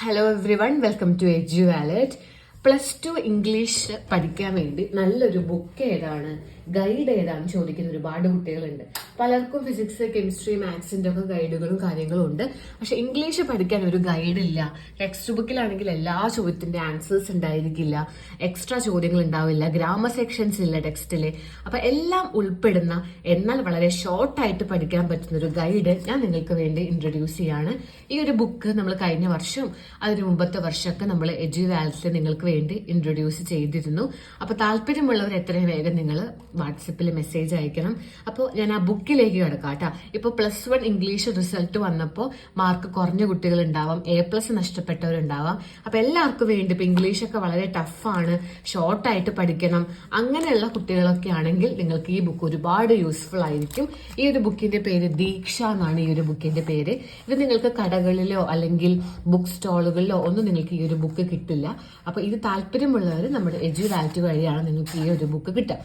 Hello everyone welcome to Edu Wallet plus two English പഠിക്കാൻ വേണ്ടി നല്ലൊരു ബുക്ക് ഏതാണ്? ഗൈഡ് ഏതാണ് ചോദിക്കുന്ന ഒരുപാട് കുട്ടികളുണ്ട്. പലർക്കും ഫിസിക്സ് കെമിസ്ട്രി മാത്സിന്റെ ഒക്കെ ഗൈഡുകളും കാര്യങ്ങളും ഉണ്ട്. പക്ഷെ ഇംഗ്ലീഷ് പഠിക്കാൻ ഒരു ഗൈഡ് ഇല്ല. ടെക്സ്റ്റ് ബുക്കിലാണെങ്കിൽ എല്ലാ ചോദ്യത്തിന്റെ ആൻസേഴ്സ് ഉണ്ടായിരിക്കില്ല. എക്സ്ട്രാ ചോദ്യങ്ങൾ ഉണ്ടാവില്ല. ഗ്രാമർ സെക്ഷൻസ് ഇല്ല ടെക്സ്റ്റിൽ അപ്പൊ എല്ലാം ഉൾപ്പെടുന്ന എന്നാൽ വളരെ ഷോർട്ടായിട്ട് പഠിക്കാൻ പറ്റുന്ന ഒരു ഗൈഡ് ഞാൻ നിങ്ങൾക്ക് വേണ്ടി ഇൻട്രൊഡ്യൂസ് ചെയ്യാണ്. ഈ ഒരു ബുക്ക് നമ്മൾ കഴിഞ്ഞ വർഷം അതിന് മുമ്പത്തെ വർഷമൊക്കെ നമ്മൾ എജു വാൽസിൽ നിങ്ങൾക്ക് വേണ്ടി ഇൻട്രൊഡ്യൂസ് ചെയ്തിരുന്നു. അപ്പൊ താല്പര്യമുള്ളവർ എത്രയും വേഗം നിങ്ങൾ വാട്സപ്പിൽ മെസ്സേജ് അയക്കണം. അപ്പോൾ ഞാൻ ആ ബുക്കിലേക്ക് കിടക്കാം കേട്ടോ. ഇപ്പോൾ പ്ലസ് വൺ ഇംഗ്ലീഷ് റിസൾട്ട് വന്നപ്പോൾ മാർക്ക് കുറഞ്ഞ കുട്ടികൾ ഉണ്ടാവാം എ പ്ലസ് നഷ്ടപ്പെട്ടവരുണ്ടാവാം. അപ്പോൾ എല്ലാവർക്കും വേണ്ടി ഇപ്പോൾ ഇംഗ്ലീഷൊക്കെ വളരെ ടഫാണ് ഷോർട്ടായിട്ട് പഠിക്കണം അങ്ങനെയുള്ള കുട്ടികളൊക്കെ ആണെങ്കിൽ നിങ്ങൾക്ക് ഈ ബുക്ക് ഒരുപാട് യൂസ്ഫുൾ ആയിരിക്കും. ഈ ഒരു ബുക്കിന്റെ പേര് ദീക്ഷ എന്നാണ് ഈ ഒരു ബുക്കിന്റെ പേര്. ഇത് നിങ്ങൾക്ക് കടകളിലോ അല്ലെങ്കിൽ ബുക്ക് സ്റ്റോളുകളിലോ ഒന്നും നിങ്ങൾക്ക് ഈ ഒരു ബുക്ക് കിട്ടില്ല. അപ്പോൾ ഇത് താല്പര്യമുള്ളവർ നമ്മുടെ എജു വാലിറ്റി വഴിയാണ് നിങ്ങൾക്ക് ഈ ഒരു ബുക്ക് കിട്ടുക.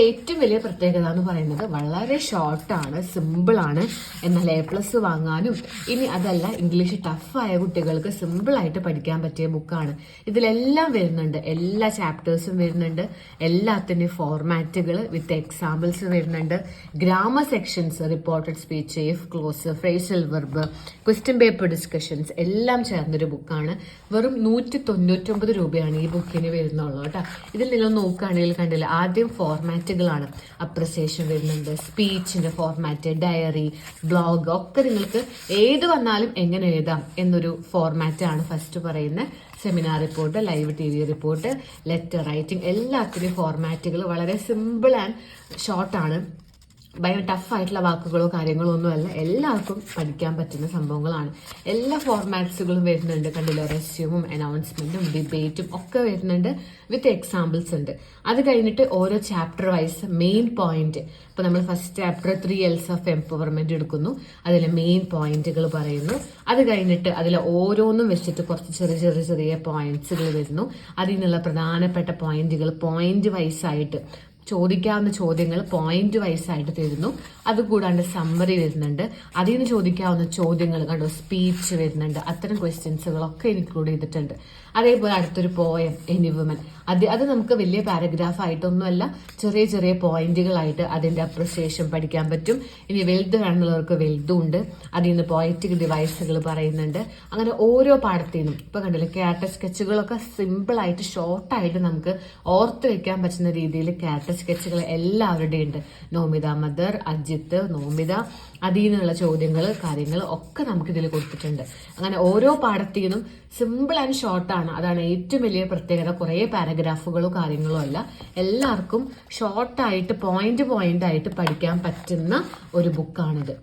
ഇതിന്റെ ഏറ്റവും വലിയ പ്രത്യേകത എന്ന് പറയുന്നത് വളരെ ഷോർട്ടാണ് സിമ്പിൾ ആണ്. എന്നാൽ എ പ്ലസ് വാങ്ങാനും ഇനി അതല്ല ഇംഗ്ലീഷ് ടഫായ കുട്ടികൾക്ക് സിമ്പിൾ ആയിട്ട് പഠിക്കാൻ പറ്റിയ ബുക്കാണ് ഇതിലെല്ലാം വരുന്നുണ്ട്. എല്ലാ ചാപ്റ്റേഴ്സും വരുന്നുണ്ട്. എല്ലാത്തിന്റെയും ഫോർമാറ്റുകൾ വിത്ത് എക്സാമ്പിൾസ് വരുന്നുണ്ട്. Grammar sections reported speech if clause phrasal verb question paper discussions എല്ലാം ചേർന്നൊരു ബുക്കാണ് വെറും നൂറ്റി തൊണ്ണൂറ്റൊമ്പത് രൂപയാണ് ഈ ബുക്കിന് വരുന്നുള്ളൂ കേട്ടോ. ഇതിൽ നിങ്ങൾ നോക്കുകയാണെങ്കിൽ കണ്ടില്ല ആദ്യം ഫോർമാറ്റുകളാണ് അപ്രസിയേഷൻ വരുന്നുണ്ട് സ്പീച്ചിന്റെ ഫോർമാറ്റ് ഡയറി ബ്ലോഗ് ഒക്കെ നിങ്ങൾക്ക് ഏത് വന്നാലും എങ്ങനെ എഴുതാം എന്നൊരു ഫോർമാറ്റാണ് ഫസ്റ്റ് പറയുന്ന. Seminar report live T V report letter writing എല്ലാത്തിനും ഫോർമാറ്റുകൾ വളരെ സിമ്പിൾ ആൻഡ് ഷോർട്ടാണ് ഭയങ്കര ടഫായിട്ടുള്ള വാക്കുകളോ കാര്യങ്ങളോ ഒന്നുമല്ല എല്ലാവർക്കും പഠിക്കാൻ പറ്റുന്ന സംഭവങ്ങളാണ്. എല്ലാ ഫോർമാറ്റ്സുകളും വരുന്നുണ്ട്. കണ്ടില്ല? റെസ്യൂമും അനൗൺസ്മെന്റും ഡിബേറ്റും ഒക്കെ വരുന്നുണ്ട് വിത്ത് എക്സാമ്പിൾസ് ഉണ്ട്. അത് കഴിഞ്ഞിട്ട് ഓരോ ചാപ്റ്റർ വൈസ് മെയിൻ പോയിന്റ് ഇപ്പൊ നമ്മൾ first chapter three Ls of empowerment എടുക്കുന്നു. അതിലെ മെയിൻ പോയിന്റുകൾ പറയുന്നു. അത് കഴിഞ്ഞിട്ട് അതിൽ ഓരോന്നും വെച്ചിട്ട് കുറച്ച് ചെറിയ ചെറിയ ചെറിയ പോയിന്റ്സുകൾ വരുന്നു. അതിൽ നിന്നുള്ള പ്രധാനപ്പെട്ട പോയിന്റുകൾ പോയിന്റ് വൈസ് ആയിട്ട് ചോദിക്കാവുന്ന ചോദ്യങ്ങൾ പോയിന്റ് വൈസ് ആയിട്ട് തരുന്നു. അതുകൂടാണ്ട് സമ്മറി വരുന്നുണ്ട്. അതിൽ നിന്ന് ചോദിക്കാവുന്ന ചോദ്യങ്ങൾ കണ്ടോ? സ്പീച്ച് വരുന്നുണ്ട്. അത്തരം ക്വസ്റ്റ്യൻസുകളൊക്കെ ഇൻക്ലൂഡ് ചെയ്തിട്ടുണ്ട്. അതേപോലെ അടുത്തൊരു പോയം എനിവുമൻ അത് അത് നമുക്ക് വലിയ പാരഗ്രാഫ് ആയിട്ടൊന്നുമല്ല ചെറിയ ചെറിയ പോയിന്റുകളായിട്ട് അതിന്റെ അപ്രിസിയേഷൻ പഠിക്കാൻ പറ്റും. ഇനി വെൽത്ത് വേണമെന്നുള്ളവർക്ക് വെൽത്തും ഉണ്ട് അതിൽ നിന്ന് പോയറ്റിക് ഡിവൈസുകൾ പറയുന്നുണ്ട്. അങ്ങനെ ഓരോ പാഠത്തിൽ നിന്നും ഇപ്പൊ കണ്ടില്ലേ ക്യാരക്ടർ സ്കെച്ചുകളൊക്കെ സിമ്പിൾ ആയിട്ട് ഷോർട്ടായിട്ട് നമുക്ക് ഓർത്ത് വെക്കാൻ പറ്റുന്ന രീതിയിൽ ക്യാരക്ടർ സ്കെച്ചുകൾ എല്ലാവരുടെയും ഉണ്ട് നോമിത മദർ അജിത്ത് നോമിത അതിൽ നിന്നുള്ള ചോദ്യങ്ങൾ കാര്യങ്ങൾ ഒക്കെ നമുക്ക് ഇതിൽ കൊടുത്തിട്ടുണ്ട്. അങ്ങനെ ഓരോ പാഠത്തിനും സിമ്പിൾ ആൻഡ് ഷോർട്ടാണ് അതാണ് ഏറ്റവും വലിയ പ്രത്യേകത. കുറേ പാരഗ്രാഫുകളോ കാര്യങ്ങളോ അല്ല. എല്ലാവർക്കും ഷോർട്ടായിട്ട് പോയിന്റ് പോയിന്റ് ആയിട്ട് പഠിക്കാൻ പറ്റുന്ന ഒരു ബുക്കാണിത്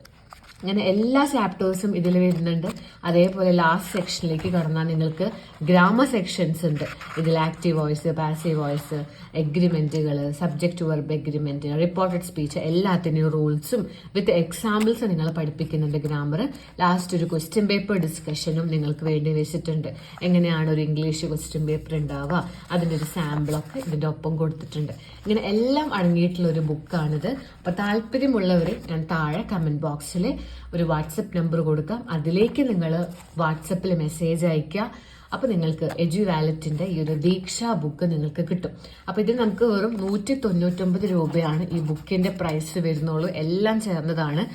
അങ്ങനെ എല്ലാ ചാപ്റ്റേഴ്സും ഇതിൽ വരുന്നുണ്ട്. അതേപോലെ ലാസ്റ്റ് സെക്ഷനിലേക്ക് കടന്നാൽ നിങ്ങൾക്ക് ഗ്രാമർ സെക്ഷൻസ് ഉണ്ട്. ഇതിൽ active voice passive voice എഗ്രിമെന്റുകൾ subject verb agreement reported speech എല്ലാത്തിന്റെയും റൂൾസും വിത്ത് എക്സാമ്പിൾസ് നിങ്ങൾ പഠിപ്പിക്കുന്നുണ്ട് ഗ്രാമർ ലാസ്റ്റ് ഒരു ക്വസ്റ്റ്യൻ പേപ്പർ ഡിസ്കഷനും നിങ്ങൾക്ക് വേണ്ടി വെച്ചിട്ടുണ്ട്. എങ്ങനെയാണ് ഒരു ഇംഗ്ലീഷ് ക്വസ്റ്റ്യൻ പേപ്പർ ഉണ്ടാവുക? അതിന്റെ ഒരു സാമ്പിളൊക്കെ ഇതിന്റെ ഒപ്പം കൊടുത്തിട്ടുണ്ട്. ഇങ്ങനെ എല്ലാം അടങ്ങിയിട്ടുള്ള ഒരു ബുക്കാണിത് അപ്പോൾ താല്പര്യമുള്ളവർ ഞാൻ താഴെ കമന്റ് ബോക്സിൽ ഒരു വാട്സപ്പ് നമ്പർ കൊടുക്കാം. അതിലേക്ക് നിങ്ങൾ വാട്സപ്പിൽ മെസ്സേജ് അയയ്ക്കുക. അപ്പോൾ നിങ്ങൾക്ക് എജു വാലറ്റിന്റെ ഈ ഒരു ദീക്ഷ ബുക്ക് നിങ്ങൾക്ക് കിട്ടും. അപ്പോൾ ഇത് നമുക്ക് വെറും നൂറ്റി തൊണ്ണൂറ്റൊമ്പത് രൂപയാണ് ഈ ബുക്കിന്റെ പ്രൈസ് വരുന്നുള്ളൂ. എല്ലാം ചേർന്നതാണ്.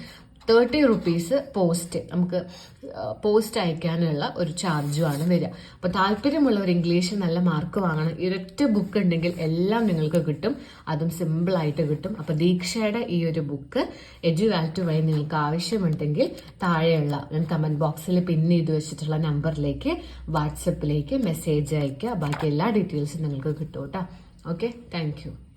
തേർട്ടി റുപ്പീസ് പോസ്റ്റ് നമുക്ക് പോസ്റ്റ് അയക്കാനുള്ള ഒരു ചാർജുമാണ് വരിക. അപ്പോൾ താല്പര്യമുള്ളവർ ഇംഗ്ലീഷ് നല്ല മാർക്ക് വാങ്ങണം. ഇരട്ട ബുക്ക് ഉണ്ടെങ്കിൽ എല്ലാം നിങ്ങൾക്ക് കിട്ടും. അതും സിമ്പിൾ ആയിട്ട് കിട്ടും. അപ്പോൾ ദീക്ഷയുടെ ഈ ഒരു ബുക്ക് എജുവാൽറ്റ് വഴി നിങ്ങൾക്ക് ആവശ്യമുണ്ടെങ്കിൽ താഴെയുള്ള ഞാൻ കമന്റ് ബോക്സിൽ പിൻ ചെയ്ത് വെച്ചിട്ടുള്ള നമ്പറിലേക്ക് വാട്സപ്പിലേക്ക് മെസ്സേജ് അയക്കുക ബാക്കി എല്ലാ ഡീറ്റെയിൽസും നിങ്ങൾക്ക് കിട്ടും കേട്ടോ. Okay thank